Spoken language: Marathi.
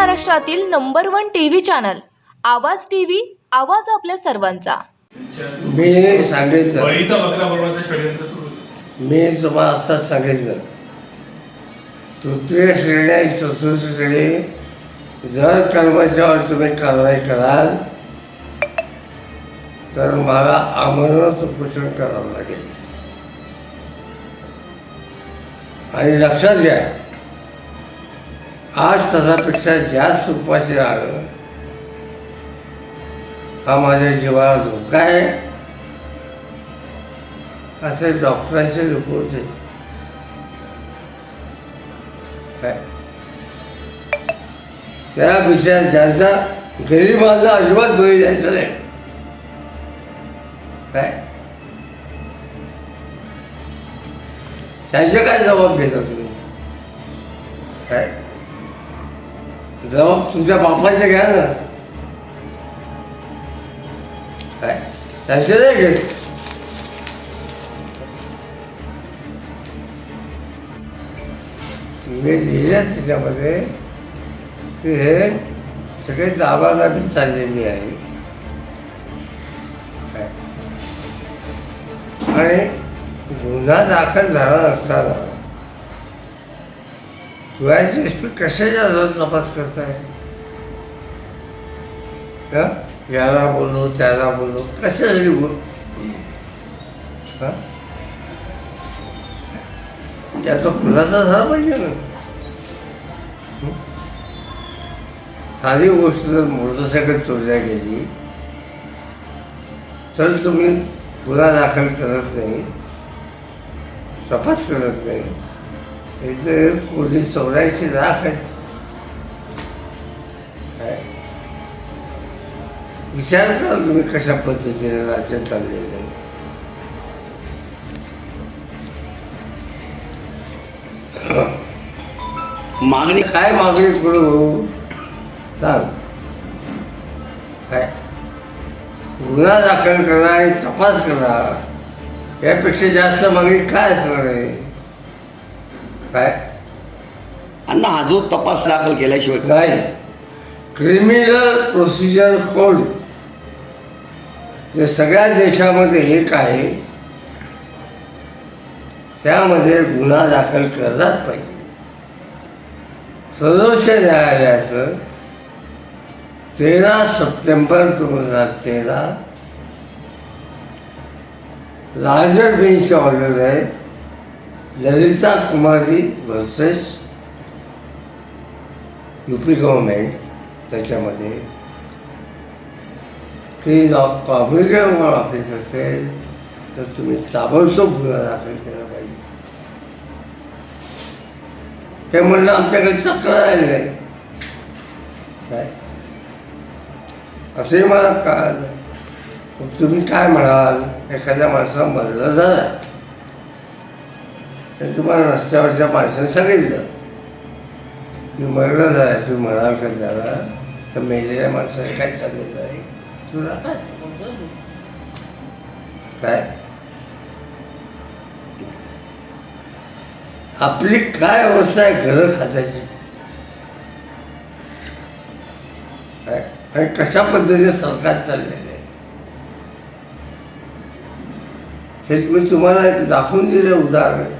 महाराष्ट्रातील number one TV channel Awaaz TV Awaaz आपल्या सर्वांचा. मी सांगितलं बळीचा बकरा बनवायचं षडयंत्र सुरू. होतं. मी तुम्हाला आत्ताच सांगितलं तृतीय श्रेणी आणि चतुर्थ श्रेणी जर कर्मचाऱ्यावर तुम्ही कारवाई कराल तर मला आमरण उपोषण करावं लागेल. आणि लक्षात घ्या आठ तासापेक्षा जास्त उपाशी आलं हा माझ्या जीवाला धोका आहे. असे डॉक्टरांचे रिपोर्ट आहेत काय? त्या विषयात ज्यांचा गरिबांना अजिबात बळी जायचं नाही. काय? त्यांचे काय जबाब घेता तुम्ही? काय? जबाब तुमच्या बापाचे घ्या ना. काय? त्यांचे नाही घेत. मी लिहिलं त्याच्यामध्ये की हे सगळे दाबादाबी चाललेली आहे. काय? आणि गुन्हा दाखल झाला असताना तुझ्याची एस पी कशाच्या आधारावर तपास करताय? हं? याला बोलू त्याला बोलू कशासाठी बोल हां? याचा खुलासा झाला पाहिजे ना. साधी गोष्ट जर मोटरसायकल चोरल्या गेली तर तुम्ही गुन्हा दाखल करत नाही तपास करत नाही. इथे कोणी चौऱ्याऐंशी लाख आहेत. विचार करा तुम्ही कशा पद्धतीने राज्य चाललेलं आहे. मागणी काय मागणी करू? सांग. काय? गुन्हा दाखल करा आणि तपास करा. यापेक्षा जास्त मागणी काय असणार आहे? काय? अण्णा हा जो तपास दाखल केल्याशिवाय नाही. क्रिमिनल प्रोसिजर कोड जे सगळ्या देशामध्ये एक आहे त्यामध्ये गुन्हा दाखल करलाच पाहिजे. सर्वोच्च न्यायालयाचं तेरा सप्टेंबर दोन हजार तेरा लार्जर बेंचची ऑर्डर आहे. Lalita Kumari versus U P government त्याच्यामध्ये की कॉम्युनिकेशन ऑफिस असेल तर तुम्ही ताबडतोब गुन्हा दाखल केला पाहिजे हे म्हणणं आमच्याकडे तक्रार आली नाही काय असंही मला कळालं तुम्ही काय म्हणाल एखाद्या माणसाला मरलं झालं तर तुम्हाला रस्त्यावरच्या माणसाने सांगितलं की मरण झाला तुम्ही म्हणाल का त्याला तर मेलेल्या माणसाने काय सांगितलं आहे? तुला काय? काय? आपली काय अवस्था आहे घरं खात्याची? काय? आणि कशा पद्धतीने सरकार चाललेलं आहे? हे मी तुम्हाला एक दाखवून दिलं उदाहरण.